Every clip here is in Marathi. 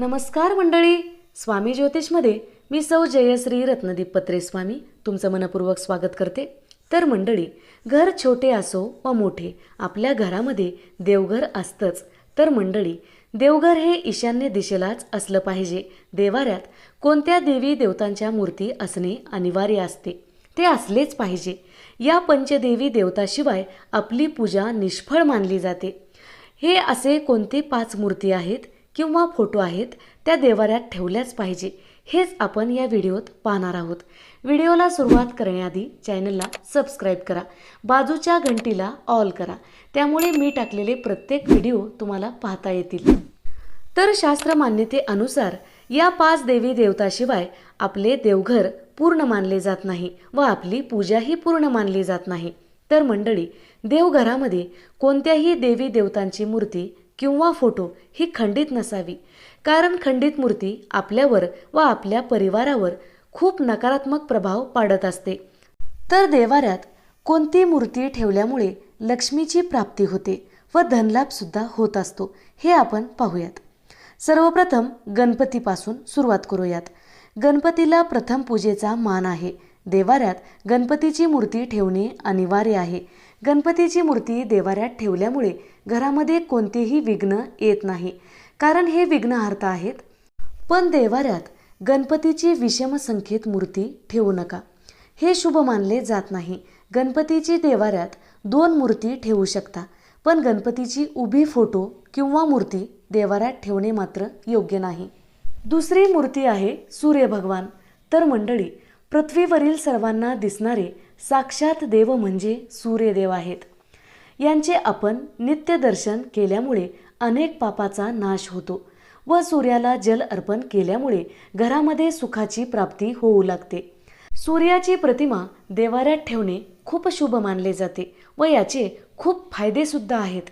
नमस्कार मंडळी. स्वामी ज्योतिषमध्ये मी सौ जयश्री रत्नदीप पत्रे स्वामी तुमचं मनपूर्वक स्वागत करते. तर मंडळी घर छोटे असो व मोठे आपल्या घरामध्ये देवघर असतंच. तर मंडळी देवघर हे ईशान्य दिशेलाच असलं पाहिजे. देवाऱ्यात कोणत्या देवी देवतांच्या मूर्ती असणे अनिवार्य असते? ते असलेच पाहिजे. या पंचदेवी देवताशिवाय आपली पूजा निष्फळ मानली जाते. हे असे कोणते पाच मूर्ती आहेत? किंवा फोटो आहेत त्या देवाऱ्यात ठेवल्याच पाहिजे. हेच आपण या व्हिडिओत पाहणार आहोत. व्हिडिओला सुरुवात करण्याआधी चॅनलला सबस्क्राईब करा. बाजूच्या घंटीला ऑल करा. त्यामुळे मी टाकलेले प्रत्येक व्हिडिओ तुम्हाला पाहता येतील. तर शास्त्र मान्यतेअनुसार या पाच देवी देवताशिवाय आपले देवघर पूर्ण मानले जात नाही व आपली पूजाही पूर्ण मानली जात नाही. तर मंडळी देवघरामध्ये कोणत्याही देवी देवतांची मूर्ती किंवा फोटो ही खंडित नसावी. कारण खंडित मूर्ती आपल्यावर व आपल्या परिवारावर खूप नकारात्मक प्रभाव पाडत असते. तर देवाऱ्यात कोणती मूर्ती ठेवल्यामुळे लक्ष्मीची प्राप्ती होते व धनलाभसुद्धा होत असतो हे आपण पाहूयात. सर्वप्रथम गणपतीपासून सुरुवात करूयात. गणपतीला प्रथम पूजेचा मान आहे. देवाऱ्यात गणपतीची मूर्ती ठेवणे अनिवार्य आहे. गणपतीची मूर्ती देवाऱ्यात ठेवल्यामुळे घरामध्ये कोणतेही विघ्न येत नाही. कारण हे विघ्नहार्थ आहेत. पण देवाऱ्यात गणपतीची विषम संख्येत मूर्ती ठेवू नका. हे शुभ मानले जात नाही. गणपतीची देवाऱ्यात दोन मूर्ती ठेवू शकता. पण गणपतीची उभी फोटो किंवा मूर्ती देवाऱ्यात ठेवणे मात्र योग्य नाही. दुसरी मूर्ती आहे सूर्य भगवान. तर मंडळी पृथ्वीवरील सर्वांना दिसणारे साक्षात देव म्हणजे सूर्यदेव आहेत. यांचे आपण नित्यदर्शन केल्यामुळे अनेक पापाचा नाश होतो व सूर्याला जल अर्पण केल्यामुळे घरामध्ये सुखाची प्राप्ती होऊ लागते. सूर्याची प्रतिमा देवाऱ्यात ठेवणे खूप शुभ मानले जाते व याचे खूप फायदेसुद्धा आहेत.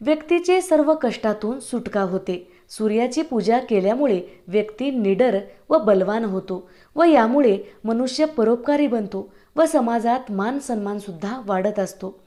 व्यक्तीचे सर्व कष्टातून सुटका होते सूर्याची पूजा केल्यामुळे व्यक्ती निडर व बलवान होतो व यामुळे मनुष्य परोपकारी बनतो व समाजात मान सन्मानसुद्धा वाढत असतो.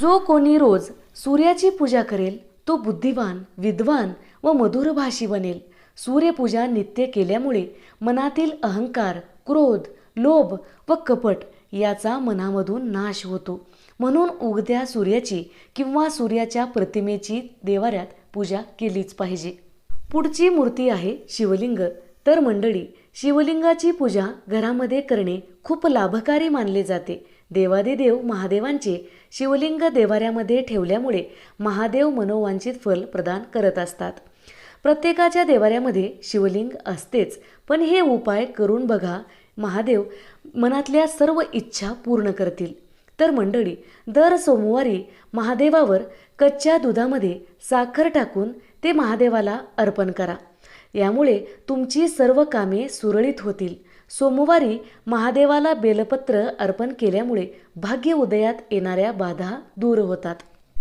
जो कोणी रोज सूर्याची पूजा करेल तो बुद्धिवान विद्वान व मधुरभाषी बनेल. सूर्यपूजा नित्य केल्यामुळे मनातील अहंकार क्रोध लोभ व कपट याचा मनामधून नाश होतो. म्हणून उगत्या सूर्याची किंवा सूर्याच्या प्रतिमेची देवाऱ्यात पूजा केलीच पाहिजे. पुढची मूर्ती आहे शिवलिंग. तर मंडळी शिवलिंगाची पूजा घरामध्ये करणे खूप लाभकारी मानले जाते. देवादिदेव महादेवांचे शिवलिंग देवाऱ्यामध्ये ठेवल्यामुळे महादेव मनोवांछित फल प्रदान करत असतात. प्रत्येकाच्या देवाऱ्यामध्ये शिवलिंग असतेच पण हे उपाय करून बघा महादेव मनातल्या सर्व इच्छा पूर्ण करतील. तर मंडळी दर सोमवारी महादेवावर कच्च्या दुधामध्ये साखर टाकून ते महादेवाला अर्पण करा. यामुळे तुमची सर्व कामे सुरळीत होतील. सोमवारी महादेवाला बेलपत्र अर्पण केल्यामुळे भाग्य उदयात येणाऱ्या बाधा दूर होतात.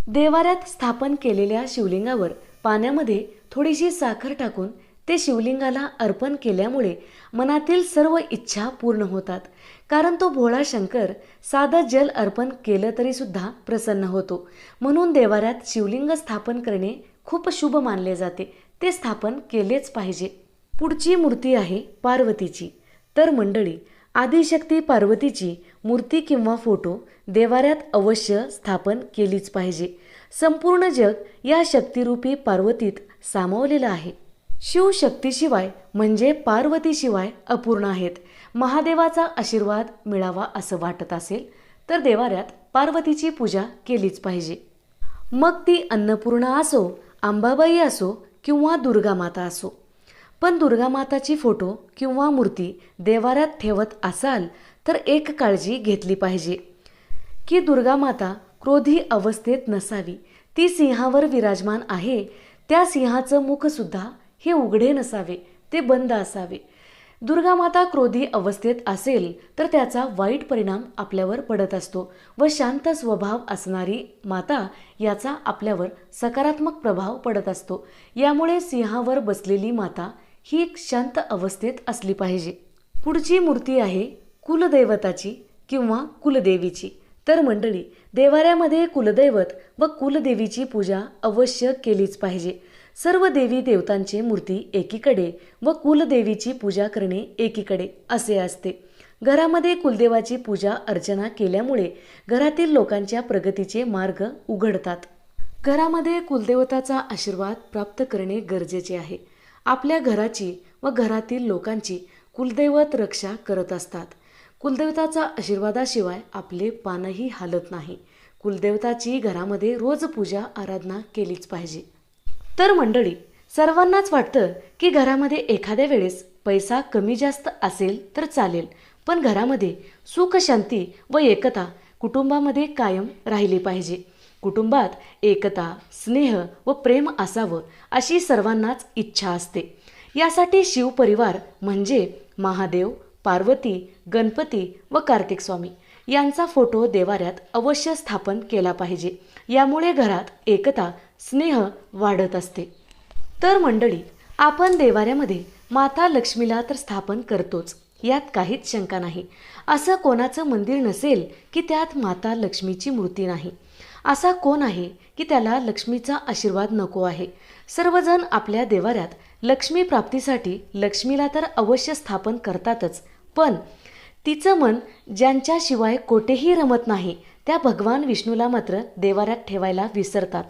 देवाऱ्यात स्थापन केलेल्या शिवलिंगावर पाण्यामध्ये थोडीशी साखर टाकून ते शिवलिंगाला अर्पण केल्यामुळे मनातील सर्व इच्छा पूर्ण होतात. कारण तो भोळा शंकर साधं जल अर्पण केलं तरीसुद्धा प्रसन्न होतो. म्हणून देवाऱ्यात शिवलिंग स्थापन करणे खूप शुभ मानले जाते. ते स्थापन केलेच पाहिजे. पुढची मूर्ती आहे पार्वतीची. तर मंडळी आदिशक्ती पार्वतीची मूर्ती किंवा फोटो देवाऱ्यात अवश्य स्थापन केलीच पाहिजे. संपूर्ण जग या शक्तिरूपी पार्वतीत सामावलेलं आहे. शिवशक्तीशिवाय म्हणजे पार्वतीशिवाय अपूर्ण आहेत. महादेवाचा आशीर्वाद मिळावा असं वाटत असेल तर देवाऱ्यात पार्वतीची पूजा केलीच पाहिजे. मग ती अन्नपूर्णा असो अंबाबाई असो किंवा दुर्गामाता असो. पण दुर्गामाताची फोटो किंवा मूर्ती देवाऱ्यात ठेवत असाल तर एक काळजी घेतली पाहिजे. की दुर्गामाता क्रोधी अवस्थेत नसावी. ती सिंहावर विराजमान आहे. त्या सिंहाचं मुखसुद्धा हे उघडे नसावे ते बंद असावे. दुर्गामाता क्रोधी अवस्थेत असेल तर त्याचा वाईट परिणाम आपल्यावर पडत असतो व शांत स्वभाव असणारी माता याचा आपल्यावर सकारात्मक प्रभाव पडत असतो. यामुळे सिंहावर बसलेली माता ही एक शांत अवस्थेत असली पाहिजे. पुढची मूर्ती आहे कुलदैवताची किंवा कुलदेवीची. तर मंडळी देवाऱ्यामध्ये कुलदैवत व कुलदेवीची पूजा अवश्य केलीच पाहिजे. सर्व देवी देवतांची मूर्ती एकीकडे व कुलदेवीची पूजा करणे एकीकडे असे असते. घरामध्ये कुलदेवाची पूजा अर्चना केल्यामुळे घरातील लोकांच्या प्रगतीचे मार्ग उघडतात. घरामध्ये कुलदेवताचा आशीर्वाद प्राप्त करणे गरजेचे आहे. आपल्या घराची व घरातील लोकांची कुलदैवत रक्षा करत असतात. कुलदेवताचा आशीर्वादाशिवाय आपले पानही हालत नाही. कुलदेवताची घरामध्ये रोज पूजा आराधना केलीच पाहिजे. तर मंडळी सर्वांनाच वाटतं की घरामध्ये एखाद्या वेळेस पैसा कमी जास्त असेल तर चालेल पण घरामध्ये सुख शांती व एकता कुटुंबामध्ये कायम राहिली पाहिजे. कुटुंबात एकता स्नेह व प्रेम असावं अशी सर्वांनाच इच्छा असते. यासाठी शिवपरिवार म्हणजे महादेव पार्वती गणपती व कार्तिक स्वामी यांचा फोटो देवाऱ्यात अवश्य स्थापन केला पाहिजे. यामुळे घरात एकता स्नेह वाढत असते. तर मंडळी आपण देवाऱ्यामध्ये माता लक्ष्मीला तर स्थापन करतोच यात काहीच शंका नाही. असं कोणाचं मंदिर नसेल की त्यात माता लक्ष्मीची मूर्ती नाही. असा कोण आहे की त्याला लक्ष्मीचा आशीर्वाद नको आहे? सर्वजण आपल्या देवाऱ्यात लक्ष्मी प्राप्तीसाठी लक्ष्मीला तर अवश्य स्थापन करतातच पण तिचं मन ज्यांच्याशिवाय कोठेही रमत नाही त्या भगवान विष्णूला मात्र देवाऱ्यात ठेवायला विसरतात.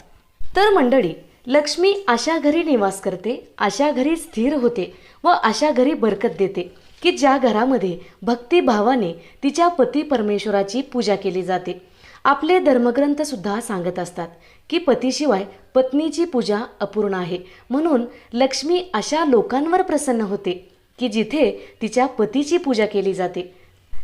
तर मंडळी लक्ष्मी अशा घरी निवास करते अशा घरी स्थिर होते व अशा घरी बरकत देते की ज्या घरामध्ये भक्तिभावाने तिच्या पती परमेश्वराची पूजा केली जाते. आपले धर्मग्रंथसुद्धा सांगत असतात की पतीशिवाय पत्नीची पूजा अपूर्ण आहे. म्हणून लक्ष्मी अशा लोकांवर प्रसन्न होते की जिथे तिच्या पतीची पूजा केली जाते.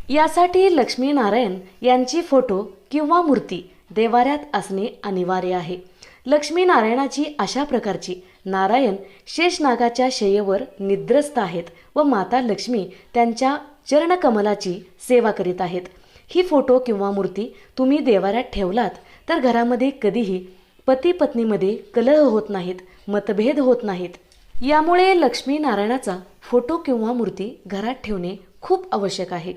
यासाठी लक्ष्मी नारायण यांची फोटो किंवा मूर्ती देवाऱ्यात असणे अनिवार्य आहे. लक्ष्मीनारायणाची अशा प्रकारची. नारायण शेषनागाच्या शय्येवर निद्रस्त आहेत व माता लक्ष्मी त्यांच्या चरणकमलाची सेवा करीत आहेत. ही फोटो किंवा मूर्ती तुम्ही देवाऱ्यात ठेवलात तर घरामध्ये कधीही पती पत्नीमध्ये कलह होत नाहीत मतभेद होत नाहीत. यामुळे लक्ष्मी नारायणाचा फोटो किंवा मूर्ती घरात ठेवणे खूप आवश्यक आहे.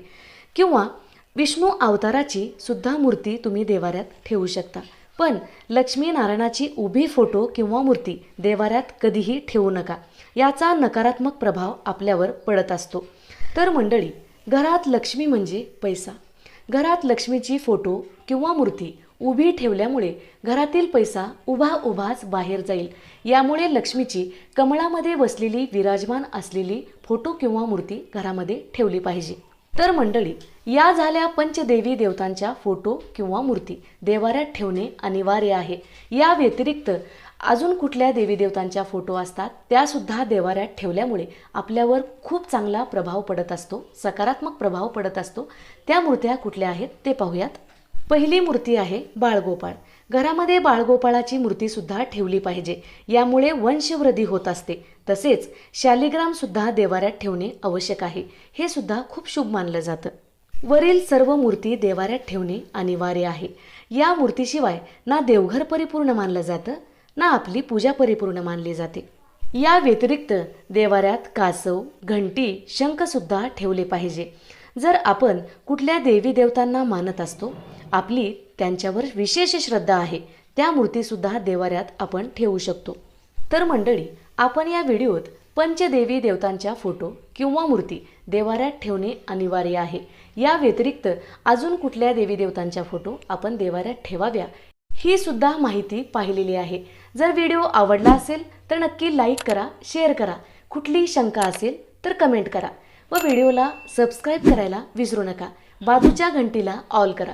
किंवा विष्णू अवताराची सुद्धा मूर्ती तुम्ही देवाऱ्यात ठेवू शकता. पण लक्ष्मीनारायणाची उभी फोटो किंवा मूर्ती देवाऱ्यात कधीही ठेवू नका. याचा नकारात्मक प्रभाव आपल्यावर पडत असतो. तर मंडळी घरात लक्ष्मी म्हणजे पैसा. घरात लक्ष्मीची फोटो किंवा मूर्ती उभी ठेवल्यामुळे घरातील पैसा उभा उभाच बाहेर जाईल. यामुळे लक्ष्मीची कमळामध्ये बसलेली विराजमान असलेली फोटो किंवा मूर्ती घरामध्ये ठेवली पाहिजे. तर मंडळी या झाल्या पंचदेवी देवतांच्या फोटो किंवा मूर्ती देवाऱ्यात ठेवणे अनिवार्य आहे. या व्यतिरिक्त अजून कुठल्या देवी देवतांच्या फोटो असतात त्यासुद्धा देवाऱ्यात ठेवल्यामुळे आपल्यावर खूप चांगला प्रभाव पडत असतो सकारात्मक प्रभाव पडत असतो. त्या मूर्त्या कुठल्या आहेत ते पाहूयात. पहिली मूर्ती आहे बाळगोपाळ. घरामध्ये बाळगोपाळाची मूर्ती सुद्धा ठेवली पाहिजे. यामुळे वंशवृद्धी होत असते. तसेच शालिग्राम सुद्धा देवाऱ्यात ठेवणे आवश्यक आहे. हे सुद्धा खूप शुभ मानलं जातं. वरील सर्व मूर्ती देवाऱ्यात ठेवणे अनिवार्य आहे. या मूर्तीशिवाय ना देवघर परिपूर्ण मानलं जातं ना आपली पूजा परिपूर्ण मानली जाते. या व्यतिरिक्त देवाऱ्यात कासव घंटी शंखसुद्धा ठेवले पाहिजे. जर आपण कुठल्या देवी देवतांना मानत असतो आपली त्यांच्यावर विशेष श्रद्धा आहे. त्या मूर्तीसुद्धा देवाऱ्यात आपण ठेवू शकतो. तर मंडळी आपण या व्हिडिओत पंचदेवी देवतांच्या फोटो किंवा मूर्ती देवाऱ्यात ठेवणे अनिवार्य आहे. या व्यतिरिक्त अजून कुठल्या देवी देवतांच्या फोटो आपण देवाऱ्यात ठेवाव्या ही सुद्धा माहिती पाहिलेली आहे. जर व्हिडिओ आवडला असेल तर नक्की लाईक करा शेअर करा. कुठली शंका असेल तर कमेंट करा. व व्हिडिओला सबस्क्राईब करायला विसरू नका. बाजूच्या घंटीला ऑल करा.